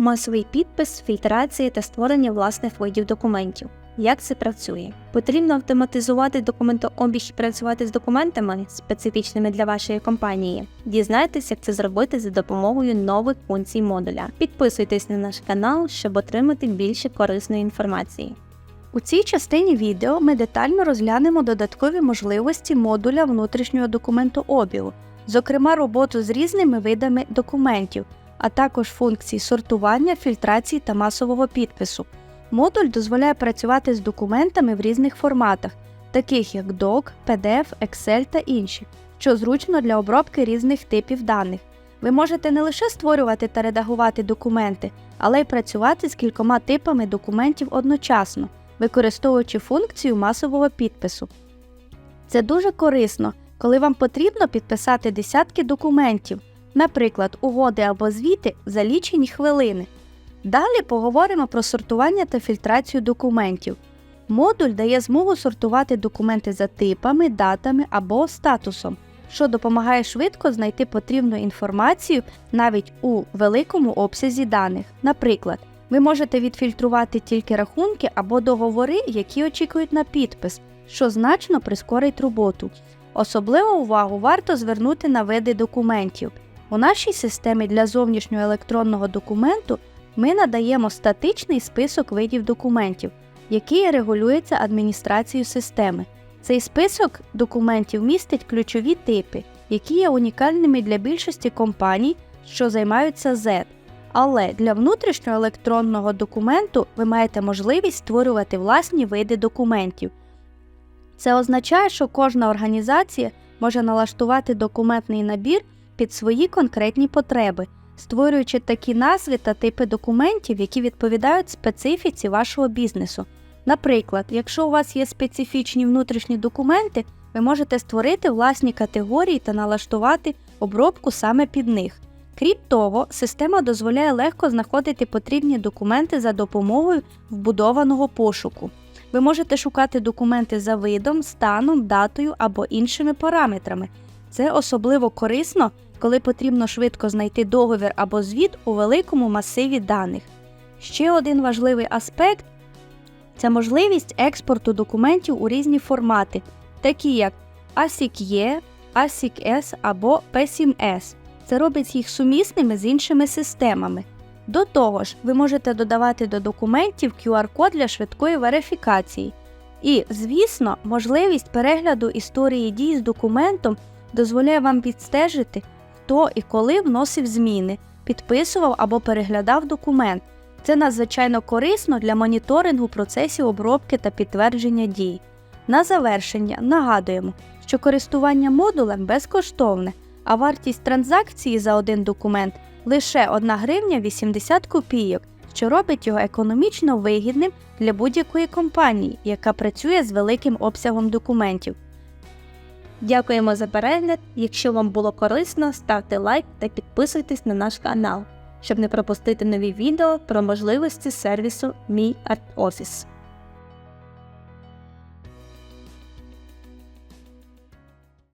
масовий підпис, фільтрація та створення власних видів документів. Як це працює? Потрібно автоматизувати документообіг і працювати з документами, специфічними для вашої компанії. Дізнайтесь, як це зробити за допомогою нових функцій модуля. Підписуйтесь на наш канал, щоб отримати більше корисної інформації. У цій частині відео ми детально розглянемо додаткові можливості модуля внутрішнього документообігу, зокрема роботу з різними видами документів, а також функції сортування, фільтрації та масового підпису. Модуль дозволяє працювати з документами в різних форматах, таких як DOC, PDF, Excel та інші, що зручно для обробки різних типів даних. Ви можете не лише створювати та редагувати документи, але й працювати з кількома типами документів одночасно використовуючи функцію масового підпису. Це дуже корисно, коли вам потрібно підписати десятки документів, наприклад, угоди або звіти за лічені хвилини. Далі поговоримо про сортування та фільтрацію документів. Модуль дає змогу сортувати документи за типами, датами або статусом, що допомагає швидко знайти потрібну інформацію навіть у великому обсязі даних. Наприклад, ви можете відфільтрувати тільки рахунки або договори, які очікують на підпис, що значно прискорить роботу. Особливу увагу варто звернути на види документів. У нашій системі для зовнішнього електронного документу ми надаємо статичний список видів документів, який регулюється адміністрацією системи. Цей список документів містить ключові типи, які є унікальними для більшості компаній, що займаються Z. Але для внутрішнього електронного документу ви маєте можливість створювати власні види документів. Це означає, що кожна організація може налаштувати документний набір під свої конкретні потреби, створюючи такі назви та типи документів, які відповідають специфіці вашого бізнесу. Наприклад, якщо у вас є специфічні внутрішні документи, ви можете створити власні категорії та налаштувати обробку саме під них. Крім того, система дозволяє легко знаходити потрібні документи за допомогою вбудованого пошуку. Ви можете шукати документи за видом, станом, датою або іншими параметрами. Це особливо корисно, коли потрібно швидко знайти договір або звіт у великому масиві даних. Ще один важливий аспект це можливість експорту документів у різні формати, такі як ASIC-E, ASIC-S або P7S. Це робить їх сумісними з іншими системами. До того ж, ви можете додавати до документів QR-код для швидкої верифікації. І, звісно, можливість перегляду історії дій з документом дозволяє вам відстежити, хто і коли вносив зміни, підписував або переглядав документ. Це надзвичайно корисно для моніторингу процесів обробки та підтвердження дій. На завершення нагадуємо, що користування модулем безкоштовне а вартість транзакції за один документ лише 1 гривня 80 копійок, що робить його економічно вигідним для будь-якої компанії, яка працює з великим обсягом документів. Дякуємо за перегляд. Якщо вам було корисно, ставте лайк та підписуйтесь на наш канал, щоб не пропустити нові відео про можливості сервісу Мій Арт Офіс.